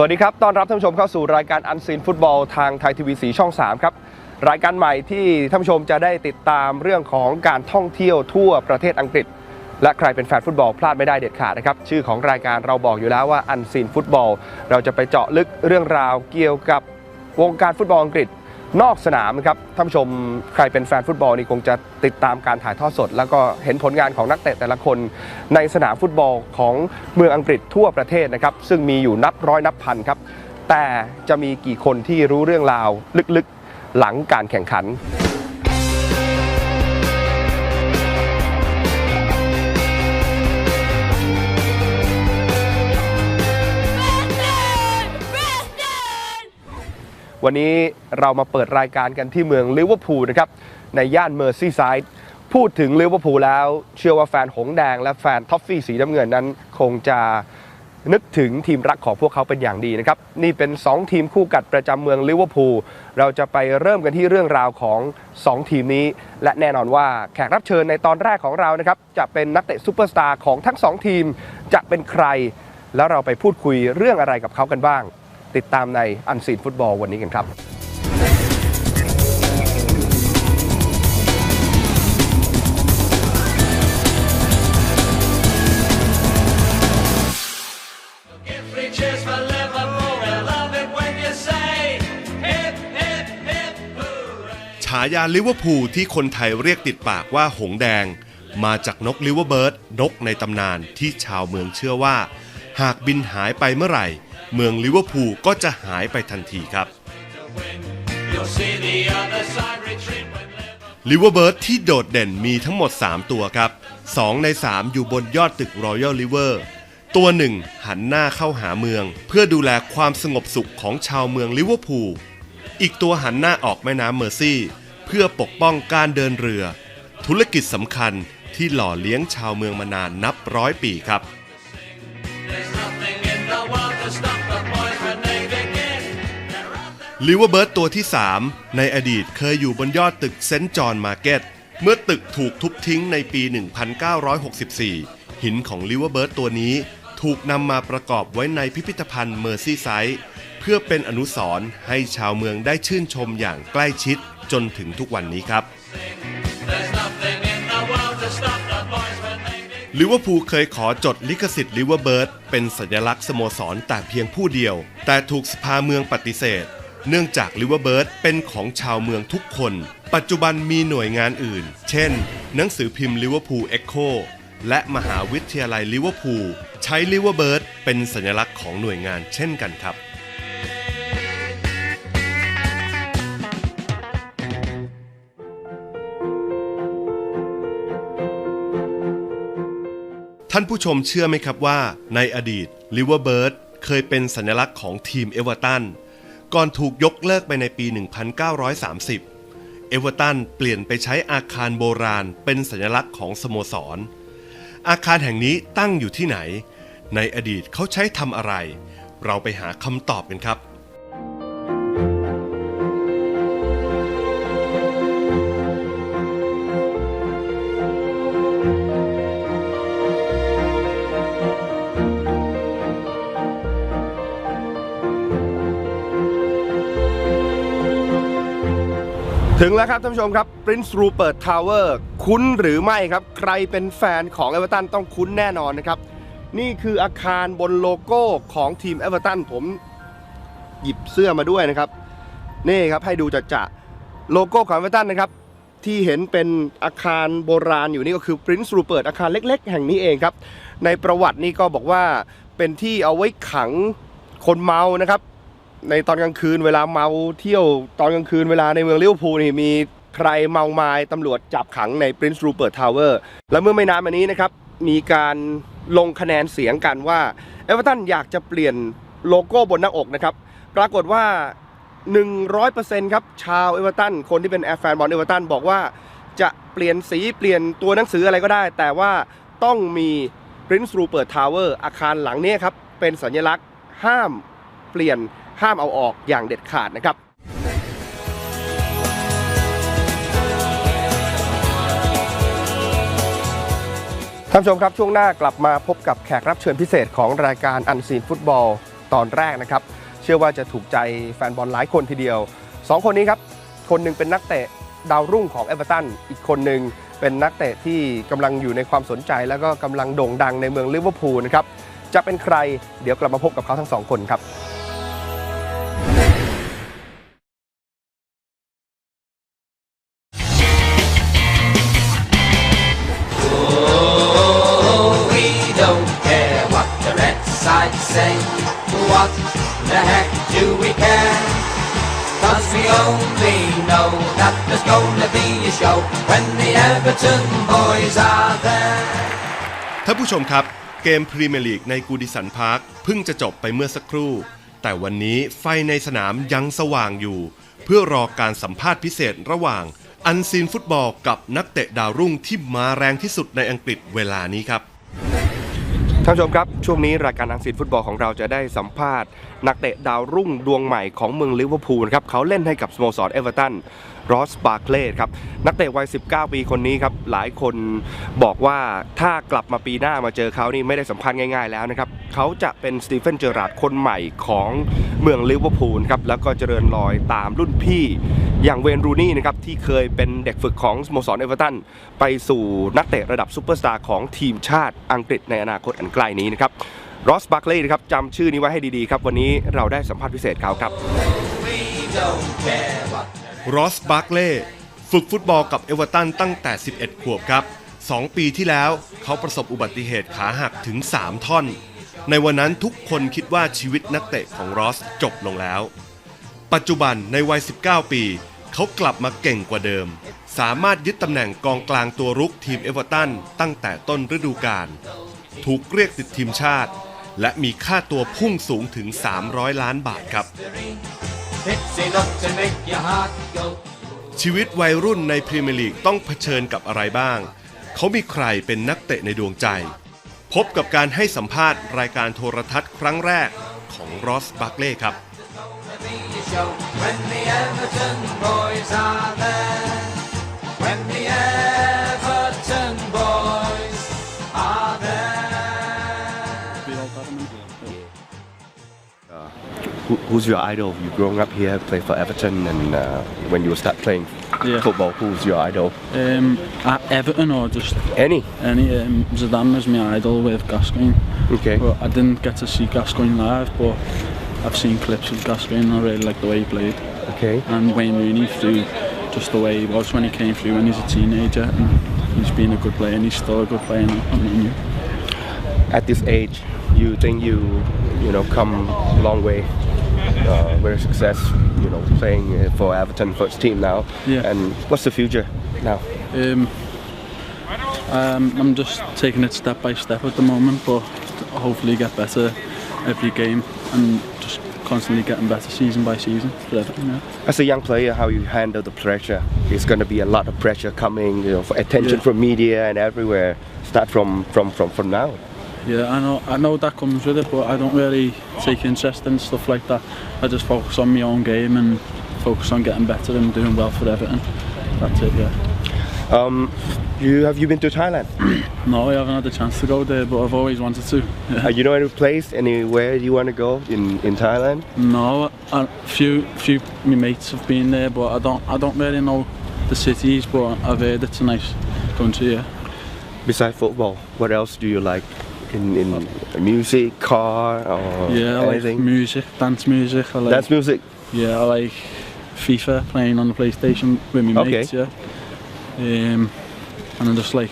สวัสดีครับ ต้อนรับท่านผู้ชมเข้าสู่รายการอันซีนฟุตบอลทางไทยทีวีสีช่อง 3 ครับ รายการใหม่ที่ท่านผู้ชมจะได้ติดตามเรื่องของการท่องเที่ยวทั่วประเทศอังกฤษ และใครเป็นแฟนฟุตบอลพลาดไม่ได้เด็ดขาดนะครับ ชื่อของรายการเราบอกอยู่แล้วว่าอันซีนฟุตบอล เราจะไปเจาะลึกเรื่องราวเกี่ยวกับวงการฟุตบอลอังกฤษ นอกสนามครับท่านผู้ชมใครเป็นแฟนฟุตบอลนี่คงจะติดตามการถ่ายทอดสด แล้วก็เห็นผลงานของนักเตะแต่ละคนในสนามฟุตบอลของเมืองอังกฤษทั่วประเทศนะครับซึ่งมีอยู่นับร้อยนับพันครับแต่จะมีกี่คนที่รู้เรื่องราวลึกๆหลังการแข่งขัน วันนี้เรามาเปิดรายการกันที่เมืองลิเวอร์พูลนะครับในย่านเมอร์ซีไซด์พูดถึงลิเวอร์พูลแล้ว เชื่อว่าแฟนหงแดงและแฟนท็อฟฟี่สีน้ำเงินนั้นคงจะนึกถึงทีมรักของพวกเขาเป็นอย่างดีนะครับ นี่เป็น 2 ทีมคู่กัดประจำเมืองลิเวอร์พูลเราจะไปเริ่มกันที่เรื่องราวของ 2 ทีมนี้ และแน่นอนว่าแขกรับเชิญในตอนแรกของเรานะครับจะเป็นนักเตะซูเปอร์สตาร์ของทั้ง 2 ทีมจะเป็นใคร แล้วเราไปพูดคุยเรื่องอะไรกับเขากันบ้าง ติดตามในอันซีนฟุตบอลวันนี้กันครับฉายาลิเวอร์พูลที่คนไทยเรียกติดปากว่าหงแดง มาจากนกลิเวอร์เบิร์ดนกในตำนานที่ชาวเมืองเชื่อว่า หากบินหายไปเมื่อไหร่ เมืองลิเวอร์พูลก็จะหายไปทันทีครับลิเวอร์เบิร์ดที่โดดเด่นมีทั้งหมด 3 ตัวครับ 2 ใน 3 อยู่บนยอดตึกรอยัลลิเวอร์ตัวหนึ่งหันหน้าเข้าหาเมือง เพื่อดูแลความสงบสุขของชาวเมืองลิเวอร์พูลอีกตัวหันหน้าออกแม่น้ำเมอร์ซี่ เพื่อปกป้องการเดินเรือ ธุรกิจสำคัญที่หล่อเลี้ยงชาวเมืองมานานนับร้อยปีครับ ลิเวอร์เบิร์ตตัวที่ 3 ในอดีตเคยอยู่บนยอดตึกเซนต์จอห์นมาร์เก็ต เมื่อตึกถูกทุบทิ้งในปี 1964 หินของลิเวอร์เบิร์ตตัวนี้ถูกนำมาประกอบไว้ในพิพิธภัณฑ์เมอร์ซีไซด์เพื่อเป็นอนุสรณ์ให้ชาวเมืองได้ชื่นชมอย่างใกล้ชิดจนถึงทุกวันนี้ครับลิเวอร์พูลเคยขอจดลิขสิทธิ์ลิเวอร์เบิร์ดเป็นสัญลักษณ์สโมสรแต่เพียงผู้เดียว แต่ถูกสภาเมืองปฏิเสธ เนื่องจากลิเวอร์เบิร์ดเป็นของชาวเมืองทุกคน ปัจจุบันมีหน่วยงานอื่น เช่น หนังสือพิมพ์ลิเวอร์พูลเอ็กโคและมหาวิทยาลัยลิเวอร์พูลใช้ลิเวอร์เบิร์ดเป็นสัญลักษณ์ของหน่วยงานเช่นกันครับท่านผู้ชมเชื่อไหมครับว่าในอดีตลิเวอร์เบิร์ดเคยเป็นสัญลักษณ์ของทีมเอเวอร์ตัน ก่อนถูกยกเลิกไปในปี 1930 เอเวอร์ตันเปลี่ยนไปใช้อาคารโบราณเป็นสัญลักษณ์ของสโมสร อาคารแห่งนี้ตั้งอยู่ที่ไหน ในอดีตเขาใช้ทำอะไร เราไปหาคำตอบกันครับ ถึงแล้วครับท่านผู้ชมครับ Prince Rupert Tower คุ้นหรือไม่ครับ ใครเป็นแฟนของเอเวอร์ตันต้องคุ้นแน่นอนนะครับ นี่คืออาคารบนโลโก้ของทีมเอเวอร์ตันผมหยิบเสื้อมาด้วยนะครับ นี่ครับให้ดูจะจะโลโก้ของเอเวอร์ตันนะครับ ที่เห็นเป็นอาคารโบราณอยู่นี่ก็คือ Prince Rupert อาคารเล็ก ๆ แห่งนี้เองครับ ในประวัตินี่ก็บอกว่าเป็นที่เอาไว้ขังคนเมานะครับ ในตอนกลางคืนเวลาเมาเที่ยวตอนกลางคืนเวลาในเมืองลิเวอร์พูลนี่มีใครเมาไม้ตำรวจจับขังใน Prince Rupert Tower และเมื่อไม่นานมานี้นะครับ มีการลงคะแนนเสียงกันว่าเอเวอร์ตันอยากจะเปลี่ยนโลโก้บนหน้าอกนะครับ ปรากฏว่า 100%ครับชาวเอเวอร์ตันคนที่เป็นแฟนบอลเอเวอร์ตันบอกว่าจะเปลี่ยนสีเปลี่ยนตัวหนังสืออะไรก็ได้ แต่ว่าต้องมี Prince Rupert Tower อาคารหลังนี้ครับ เป็นสัญลักษณ์ห้ามเปลี่ยน ห้ามเอาออกอย่างเด็ดขาดนะครับท่านผู้ชมครับช่วงหน้ากลับมาพบกับแขกรับเชิญพิเศษของรายการอันซีนฟุตบอลตอนแรกนะครับ เชื่อว่าจะถูกใจแฟนบอลหลายคนทีเดียว 2 คนนี้ครับ คนหนึ่งเป็นนักเตะดาวรุ่งของเอเวอร์ตันอีกคนหนึ่งเป็นนักเตะที่กำลังอยู่ในความสนใจ แล้วก็กำลังโด่งดังในเมืองลิเวอร์พูลนะครับจะเป็นใครเดี๋ยวกลับมาพบกับเขาทั้งสองคนครับ the heck do we care? Cause we only know that there's gonna be a show when the Everton boys are there. ท่านผู้ชมครับ เกมพรีเมียร์ลีกในกูดิสันพาร์คเพิ่งจะจบไปเมื่อสักครู่ แต่วันนี้ไฟในสนามยังสว่างอยู่ เพื่อรอการสัมภาษณ์พิเศษระหว่างอันซีนฟุตบอลกับนักเตะดาวรุ่งที่มาแรงที่สุดในอังกฤษเวลานี้ครับ ท่านผู้ชมครับ ช่วงนี้รายการอังซีนฟุตบอลของเราจะได้สัมภาษณ์ นักเตะดาวรุ่งดวงใหม่ของเมืองลิเวอร์พูลครับเขาเล่นให้กับสโมสรเอเวอร์ตันรอสบาร์เคลย์ครับนักเตะวัย 19 ปีคนนี้ครับหลายคนบอกว่าถ้ากลับมาปีหน้ามาเจอเขานี่ไม่ได้สัมพันธ์ง่ายๆแล้วนะครับเขาจะเป็นสตีเฟนเจอราร์ดคนใหม่ของเมืองลิเวอร์พูลครับแล้วก็เจริญรอยตามรุ่นพี่ อย่างเวนรูนี่นะครับที่เคยเป็นเด็กฝึกของสโมสรเอเวอร์ตันไปสู่นักเตะระดับซูเปอร์สตาร์ของทีมชาติอังกฤษในอนาคตอันใกล้นี้นะครับรอสบัคเลย์นะครับจำชื่อนี้ไว้ให้ดีๆครับ วันนี้เราได้สัมภาษณ์พิเศษเขาครับรอสบาร์เล่ฝึกฟุตบอลกับเอเวอร์ตันตั้งแต่ 11 ขวบครับ 2 ปีที่แล้วเขาประสบอุบัติเหตุขาหักถึง 3 ท่อน ในวันนั้นทุกคนคิดว่าชีวิตนักเตะของรอสจบลงแล้ว ปัจจุบันในวัย 19 ปี เขากลับมาเก่งกว่าเดิม สามารถยึดตำแหน่งกองกลางตัวรุกทีมเอเวอร์ตันตั้งแต่ต้นฤดูกาลถูกเรียกติดทีมชาติ และมีค่าตัวพุ่งสูงถึง 300 ล้านบาทครับ ชีวิตวัยรุ่นในพรีเมียร์ลีกต้องเผชิญกับอะไรบ้าง เขามีใครเป็นนักเตะในดวงใจ พบกับการให้สัมภาษณ์รายการโทรทัศน์ครั้งแรกของรอสบัคเล่ครับ show when the Everton boys are there. When the Everton boys are there. Who, who's your idol? You growing up here, play for Everton, and uh, when you start playing Yeah. football, who's your idol? Um, at Everton or just Any? any um, Zidane was my idol with Gascoigne. Okay. But I didn't get to see Gascoigne live, but I've seen clips of Gascoigne and I really like the way he played. Okay. And Wayne Rooney through just the way he was when he came through when he was a teenager. And he's been a good player and he's still a good player now. I mean, At this age, you think you, you know, come a long way, uh, very success, you know, playing uh, for Everton first team now. Yeah. And what's the future now? um, um, I'm just taking it step by step at the moment, but hopefully get better every game and just constantly getting better season by season for Everton. Yeah. As a young player, how you handle the pressure? It's going to be a lot of pressure coming, you know, for attention Yeah. from media and everywhere. Start from from from from now. Yeah, I know. I know that comes with it, but I don't really take interest in stuff like that. I just focus on my own game and focus on getting better and doing well for Everton. That's it. Yeah. Um, you have you been to Thailand? No, I haven't had the chance to go there, but I've always wanted to. Yeah. Uh, you know any place, anywhere you want to go in in Thailand? No, a few few my mates have been there, but I don't I don't really know the cities, but I've heard it's a nice country. Yeah. Besides football, what else do you like? In, in music, car, or Yeah, I like music, dance music. I like Dance music. Yeah, I like FIFA playing on the PlayStation with my Okay. mates. Yeah. Um, and I just like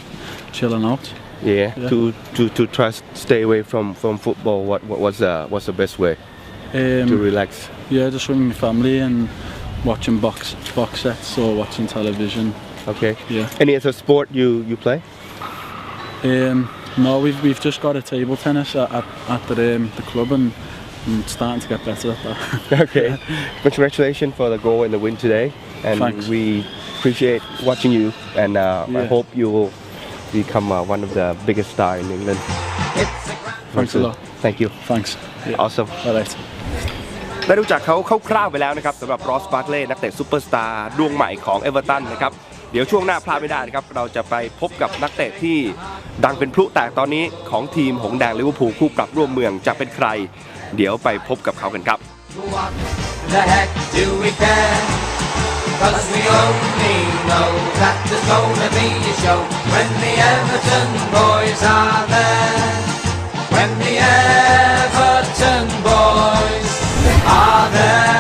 chilling out. Yeah. Yeah. To to to try stay away from from football. What what what's the what's the best way to Um, relax? yeah, just with my family and watching box box sets or watching television. Okay. Yeah. Any other sport you you play? Um, no, we've we've just got a table tennis at, at, at the um, the club and I'm starting to get better at that. Okay. Congratulations for the goal and the win today. And Thanks. we appreciate watching you. And uh, I Yeah. hope you will become uh, one of the biggest stars in England. It's a grand Thanks a lot. Thank you. Thanks. Yeah. Awesome. All right. ได้รู้จักเขาคร่าวๆไปแล้วนะครับสำหรับรอสบาร์เล่นักเตะซูเปอร์สตาร์ดวงใหม่ของเอเวอร์ตันนะครับเดี๋ยวช่วงหน้าพลาดไม่ได้นะครับเราจะไปพบกับนักเตะที่ดังเป็นพลุแตกตอนนี้ของทีมหงส์แดงลิเวอร์พูลคู่ปรับร่วมเมืองจะเป็นใคร เดี๋ยวไปพบกับเขากันครับ Cause we only know that there's gonna be a show when the Everton boys are there. When the Everton boys are there.